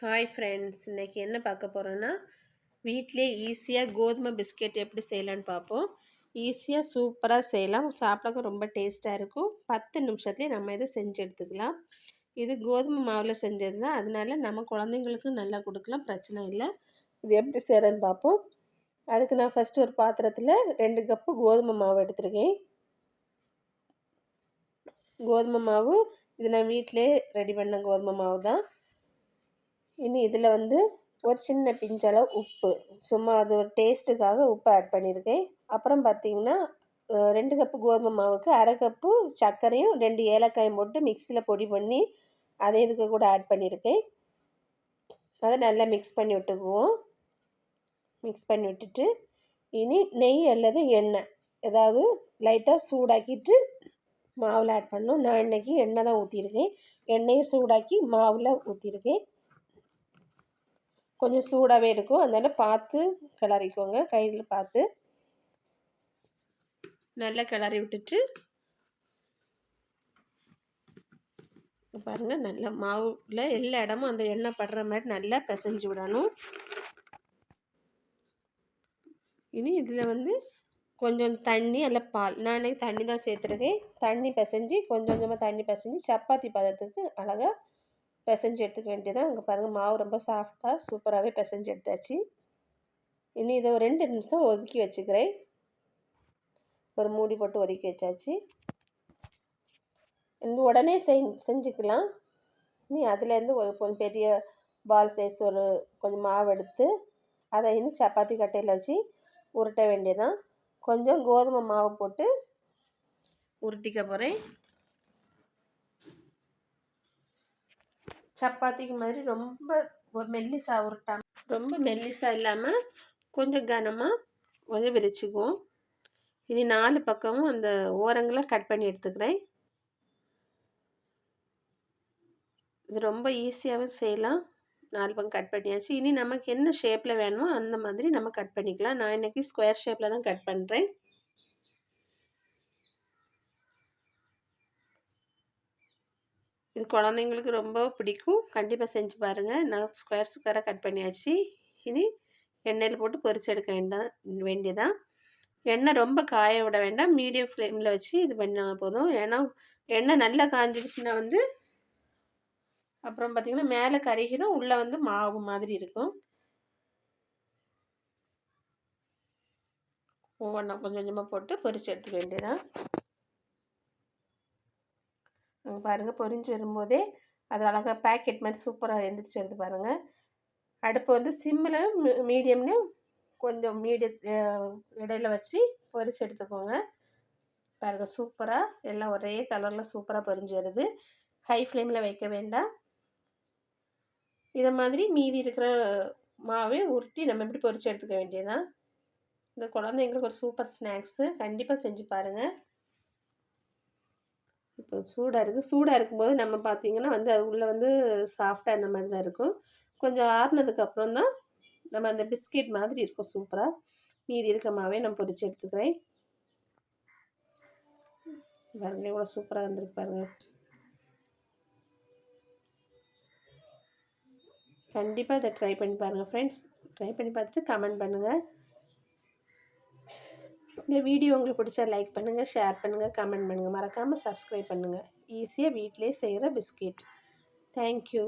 Hi friends இன்றைக்கி என்ன பார்க்க போகிறோன்னா வீட்டிலே ஈஸியாக கோதுமை பிஸ்கெட் எப்படி செய்யலான்னு பார்ப்போம். ஈஸியாக சூப்பராக செய்யலாம். சாப்பிடக்கும் ரொம்ப டேஸ்ட்டாக இருக்கும். பத்து நிமிஷத்துலேயே நம்ம இதை செஞ்சு எடுத்துக்கலாம். இது கோதுமை மாவில் செஞ்சது தான். அதனால நம்ம குழந்தைங்களுக்கும் நல்லா கொடுக்கலாம். பிரச்சனை இல்லை. இது எப்படி செய்கிறேன்னு பார்ப்போம். அதுக்கு நான் ஃபஸ்ட்டு ஒரு பாத்திரத்தில் ரெண்டு கப்பு கோதுமை மாவு எடுத்துருக்கேன். கோதுமை மாவு இது நான் வீட்டிலே ரெடி பண்ண கோதுமை மாவு தான். இனி இதில் வந்து ஒரு சின்ன பிஞ்சளவு உப்பு. சும்மா அது ஒரு டேஸ்ட்டுக்காக உப்பு ஆட் பண்ணியிருக்கேன். அப்புறம் பார்த்திங்கன்னா ரெண்டு கப்பு கோதுமை மாவுக்கு அரை கப்பு சர்க்கரையும் ரெண்டு ஏலக்காயும் போட்டு மிக்சியில் பொடி பண்ணி அதை இதுக்கு கூட ஆட் பண்ணியிருக்கேன். அதை நல்லா மிக்ஸ் பண்ணி விட்டுக்குவோம். மிக்ஸ் பண்ணி விட்டுட்டு இனி நெய் அல்லது எண்ணெய். ஏதாவது லைட்டாக சூடாக்கிட்டு மாவில் ஆட் பண்ணணும். நான் இன்றைக்கி எண்ணெய் தான் ஊற்றிருக்கேன் எண்ணெயை சூடாக்கி மாவில் ஊற்றிருக்கேன் கொஞ்சம் சூடாகவே இருக்கும். அதனால் பார்த்து கிளறிக்கோங்க. கையில் பார்த்து நல்லா கிளறி விட்டுட்டு பாருங்கள் நல்லா மாவில் எல்லா இடமும் அந்த எண்ணெய் படுற மாதிரி நல்லா பிசைஞ்சு விடணும். இனி இதில் வந்து கொஞ்சம் தண்ணி அல்ல பால். நான் தண்ணி தான் சேர்த்துருக்கேன். தண்ணி பிசைஞ்சு கொஞ்சம் கொஞ்சமாக தண்ணி பிசைஞ்சு சப்பாத்தி பதத்துக்கு அழகாக பிசைஞ்சு எடுத்துக்க வேண்டியதான் அங்கே பாருங்கள் மாவு ரொம்ப சாஃப்டாக சூப்பராகவே பிசைஞ்சு எடுத்தாச்சு. இனி இதை ஒரு ரெண்டு நிமிஷம் ஒதுக்கி வச்சுக்கிறேன். ஒரு மூடி போட்டு ஒதுக்கி வச்சாச்சு. இன்னும் உடனே செய் செஞ்சுக்கலாம். இனி அதுலேருந்து ஒரு கொஞ்சம் பெரிய பால் சைஸ் ஒரு கொஞ்சம் மாவு எடுத்து அதை இன்னும் சப்பாத்தி கட்டையில் வச்சு உருட்ட வேண்டியதான் கொஞ்சம் கோதுமை மாவு போட்டு உருட்டிக்க போகிறேன் சப்பாத்திக்கு மாதிரி ரொம்ப மெல்லிசா உருட்டாமல் ரொம்ப மெல்லிசா இல்லாமல் கொஞ்சம் கனமாக கொஞ்சம் விரிச்சுக்குவோம். இனி நாலு பக்கமும் அந்த ஓரங்களை கட் பண்ணி எடுத்துக்கிறேன். இது ரொம்ப ஈஸியாகவும் செய்யலாம். நாலு பக்கம் கட் பண்ணியாச்சு. இனி நமக்கு என்ன ஷேப்பில் வேணுமோ அந்த மாதிரி நம்ம கட் பண்ணிக்கலாம். நான் இன்றைக்கி ஸ்கொயர் ஷேப்பில் தான் கட் பண்ணுறேன் இது குழந்தைங்களுக்கு ரொம்ப பிடிக்கும். கண்டிப்பாக செஞ்சு பாருங்கள் நான் ஸ்கொயர் ஸ்கொயராக கட் பண்ணியாச்சு. இனி எண்ணெயில் போட்டு பொரிச்சு எடுக்க வேண்டாம் வேண்டியதான் எண்ணெய் ரொம்ப காய விட வேண்டாம். மீடியம் ஃப்ளேமில் வச்சு இது பண்ணால் போதும். ஏன்னா எண்ணெய் நல்லா காஞ்சிடுச்சுன்னா வந்து அப்புறம் பார்த்திங்கன்னா மேலே கருகிடும். உள்ளே வந்து மாவு மாதிரி இருக்கும். ஒவ்வொன்றா கொஞ்சம் கொஞ்சமாக போட்டு பொரிச்சு எடுத்துக்க வேண்டியதான் பாருங்கள் பொரிஞ்சு வரும்போதே அது அழகாக பேக்கெட் மாதிரி சூப்பராக எழுந்திரிச்சு வருது பாருங்கள் அடுப்பு வந்து சிம்மில் மீடியம்னு கொஞ்சம் மீடிய இடையில வச்சு பொரிச்சு எடுத்துக்கோங்க. பாருங்கள் சூப்பராக எல்லாம் ஒரே கலரில் சூப்பராக பொரிஞ்சு வருது. ஹை ஃப்ளேமில் வைக்க வேண்டாம். இதை மாதிரி மீதி இருக்கிற மாவே உருட்டி நம்ம இப்படி பொரிச்சு எடுத்துக்க வேண்டியதுதான்? இந்த குழந்தைங்களுக்கு ஒரு சூப்பர் ஸ்நாக்ஸு கண்டிப்பாக செஞ்சு பாருங்கள் இப்போ சூடாக இருக்குது சூடாக இருக்கும்போது நம்ம பார்த்திங்கன்னா வந்து அது உள்ளே வந்து சாஃப்டாக இந்த மாதிரி தான் இருக்கும். கொஞ்சம் ஆறுனதுக்கப்புறம் தான் நம்ம அந்த பிஸ்கெட் மாதிரி இருக்கும் சூப்பராக மீதி இருக்க மாவே நான் பொரித்து எடுத்துக்கிறேன். பாருங்கள் எவ்வளோ சூப்பராக வந்திருக்கு பாருங்கள் கண்டிப்பாக இதை ட்ரை பண்ணி பாருங்கள் ஃப்ரெண்ட்ஸ் ட்ரை பண்ணி பார்த்துட்டு கமெண்ட் பண்ணுங்கள் இந்த வீடியோ உங்களுக்கு பிடிச்சா லைக் பண்ணுங்கள் ஷேர் பண்ணுங்கள் கமெண்ட் பண்ணுங்கள் மறக்காமல் சப்ஸ்கிரைப் பண்ணுங்கள் ஈஸியாக வீட்டிலே செய்கிற பிஸ்கெட் தேங்க்யூ